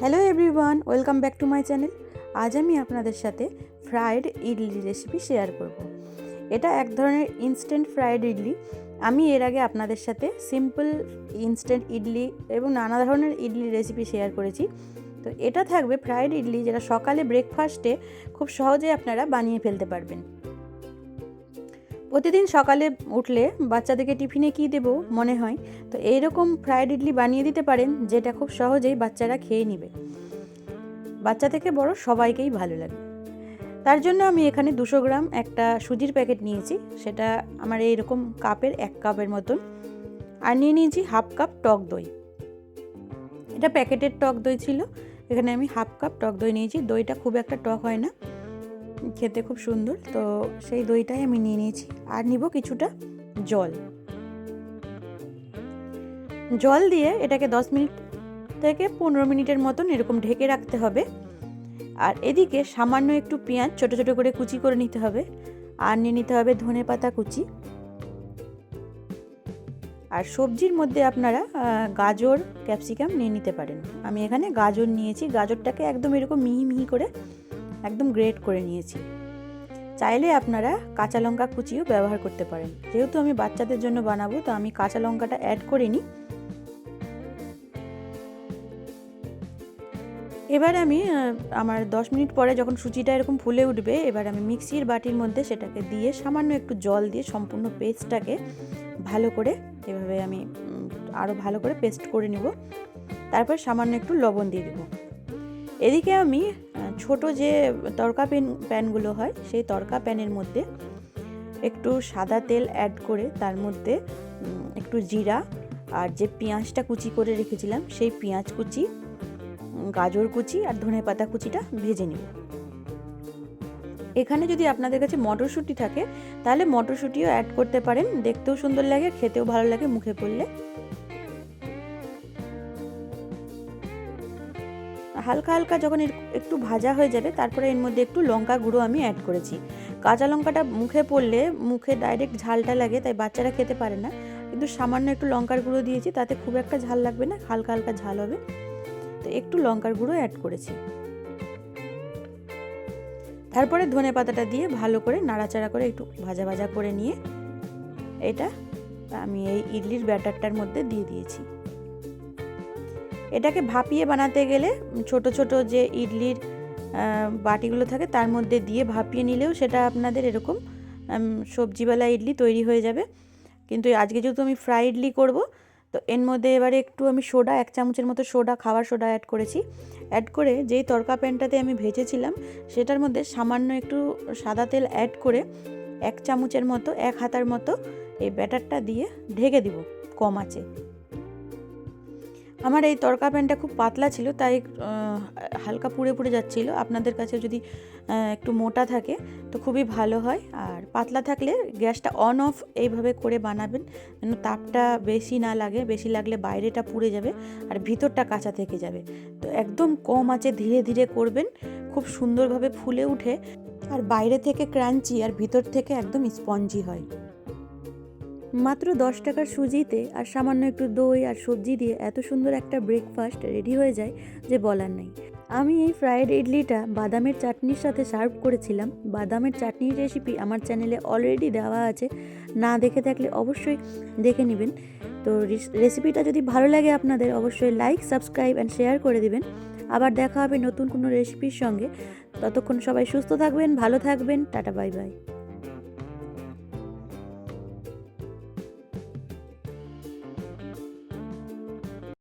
Hello everyone welcome back to my channel আজ আমি আপনাদের সাথে ফ্রায়েড ইডলি রেসিপি শেয়ার করব। এটা এক ধরনের ইনস্ট্যান্ট ফ্রায়েড ইডলি। আমি এর আগে আপনাদের সাথে সিম্পল ইনস্ট্যান্ট ইডলি এবং নানা ধরনের ইডলি রেসিপি শেয়ার করেছি। তো এটা থাকবে ফ্রায়েড ইডলি যেটা সকালে ব্রেকফাস্টে খুব সহজে আপনারা বানিয়ে ফেলতে পারবেন। প্রতিদিন সকালে উঠলে বাচ্চাদেরকে টিফিনে কী দেবো মনে হয়? তো এইরকম ফ্রায়েড ইডলি বানিয়ে দিতে পারেন, যেটা খুব সহজেই বাচ্চারা খেয়ে নেবে। বাচ্চা থেকে বড় সবাইকেই ভালো লাগে। তার জন্য আমি এখানে দুশো গ্রাম একটা সুজির প্যাকেট নিয়েছি, সেটা আমার এইরকম কাপের, এক কাপের মতন। আর নিয়ে নিয়েছি হাফ কাপ টক দই। এটা প্যাকেটের টক দই ছিল, এখানে আমি হাফ কাপ টক দই নিয়েছি, দইটা খুব একটা টক হয় না। খেতে খুব সুন্দর, তো সেই দইটাই আমি নিয়ে নিয়েছি। আর নিব কিছুটা জল। জল দিয়ে এটাকে দশ মিনিট থেকে পনেরো মিনিটের মতন এরকম ঢেকে রাখতে হবে। আর এদিকে সামান্য একটু পেঁয়াজ ছোট ছোট করে কুচি করে নিতে হবে। আর নিয়ে নিতে হবে ধনে পাতা কুচি। আর সবজির মধ্যে আপনারা গাজর, ক্যাপসিকাম নিয়ে নিতে পারেন। আমি এখানে গাজর নিয়েছি। গাজরটাকে একদম এরকম মিহি মিহি করে একদম গ্রেট করে নিয়েছি। চাইলে আপনারা কাঁচা লঙ্কা কুচিও ব্যবহার করতে পারেন। যেহেতু আমি বাচ্চাদের জন্য বানাবো, তো আমি কাঁচা লঙ্কাটা অ্যাড করিনি এবার আমি আমার দশ মিনিট পরে যখন সুজিটা এরকম ফুলে উঠবে, এবার আমি মিক্সির বাটির মধ্যে সেটাকে দিয়ে সামান্য একটু জল দিয়ে সম্পূর্ণ পেস্টটাকে ভালো করে এভাবে আমি আরও ভালো করে পেস্ট করে নেব। তারপর সামান্য একটু লবণ দিয়ে দেবো। এদিকে আমি ছোট যে তরকা প্যান প্যানগুলো হয়, সেই তড়কা প্যানের মধ্যে একটু সাদা তেল অ্যাড করে তার মধ্যে একটু জিরা আর যে পেঁয়াজটা কুচি করে রেখেছিলাম, সেই পেঁয়াজ কুচি গাজর কুচি আর ধনে পাতা কুচিটা ভেজে নিব। এখানে যদি আপনাদের কাছে মটরশুঁটি থাকে, তাহলে মটরশুঁটিও অ্যাড করতে পারেন। দেখতেও সুন্দর লাগে, খেতেও ভালো লাগে, মুখে পড়লে। হালকা হালকা যখন একটু ভাজা হয়ে যাবে, তারপরে এর মধ্যে একটু লঙ্কা গুঁড়ো আমি অ্যাড করেছি। কাঁচা লঙ্কাটা মুখে পড়লে মুখে ডাইরেক্ট ঝালটা লাগে, তাই বাচ্চারা খেতে পারে না। কিন্তু সামান্য একটু লঙ্কার গুঁড়ো দিয়েছি, তাতে খুব একটা ঝাল লাগবে না, হালকা হালকা ঝাল হবে। তো একটু লঙ্কার গুঁড়ো অ্যাড করেছি। তারপরে ধনে পাতাটা দিয়ে ভালো করে নাড়াচাড়া করে একটু ভাজা ভাজা করে নিয়ে, এটা আমি এই ইডলির ব্যাটারটার মধ্যে দিয়ে দিয়েছি। এটাকে ভাপিয়ে বানাতে গেলে ছোট ছোট যে ইডলির বাটিগুলো থাকে তার মধ্যে দিয়ে ভাপিয়ে নিলেও সেটা আপনাদের এরকম সবজিওয়ালা ইডলি তৈরি হয়ে যাবে। কিন্তু আজকে যেহেতু আমি ফ্রাই ইডলি করব, তো এর মধ্যে এবারে একটু আমি সোডা, এক চামচের মতো সোডা খাবার সোডা অ্যাড করেছি। অ্যাড করে যেই তরকা প্যানটাতে আমি ভেজেছিলাম, সেটার মধ্যে সামান্য একটু সাদা তেল অ্যাড করে এক চামচের মতো, এক হাতার মতো এই ব্যাটারটা দিয়ে ঢেকে দিব কম আছে আমার এই তরকা প্যানটা খুব পাতলা ছিল, তাই হালকা পুড়ে পুড়ে যাচ্ছিল। আপনাদের কাছে যদি একটু মোটা থাকে, তো খুবই ভালো হয়। আর পাতলা থাকলে গ্যাসটা অন অফ এইভাবে করে বানাবেন, যেন তাপটা বেশি না লাগে, বেশি লাগলে বাইরেটা পুড়ে যাবে আর ভিতরটা কাঁচা থেকে যাবে। তো একদম কম আছে, ধীরে ধীরে করবেন, খুব সুন্দরভাবে ফুলে উঠে। আর বাইরে থেকে ক্রাঞ্চি আর ভিতর থেকে একদম স্পঞ্জি হয়। মাত্র দশ টাকার সুজিতে আর সামান্য একটু দই আর সবজি দিয়ে এত সুন্দর একটা ব্রেকফাস্ট রেডি হয়ে যায় যে বলার নেই। আমি এই ফ্রায়েড ইডলিটা বাদামের চাটনির সাথে সার্ভ করেছিলাম। বাদামের চাটনির রেসিপি আমার চ্যানেলে অলরেডি দেওয়া আছে। না দেখে থাকলে অবশ্যই দেখে নেবেন। তো রেসিপিটা যদি ভালো লাগে আপনাদের, অবশ্যই লাইক সাবস্ক্রাইব অ্যান্ড শেয়ার করে দেবেন। আবার দেখা হবে নতুন কোনো রেসিপির সঙ্গে। ততক্ষণ সবাই সুস্থ থাকবেন, ভালো থাকবেন। Tata bye bye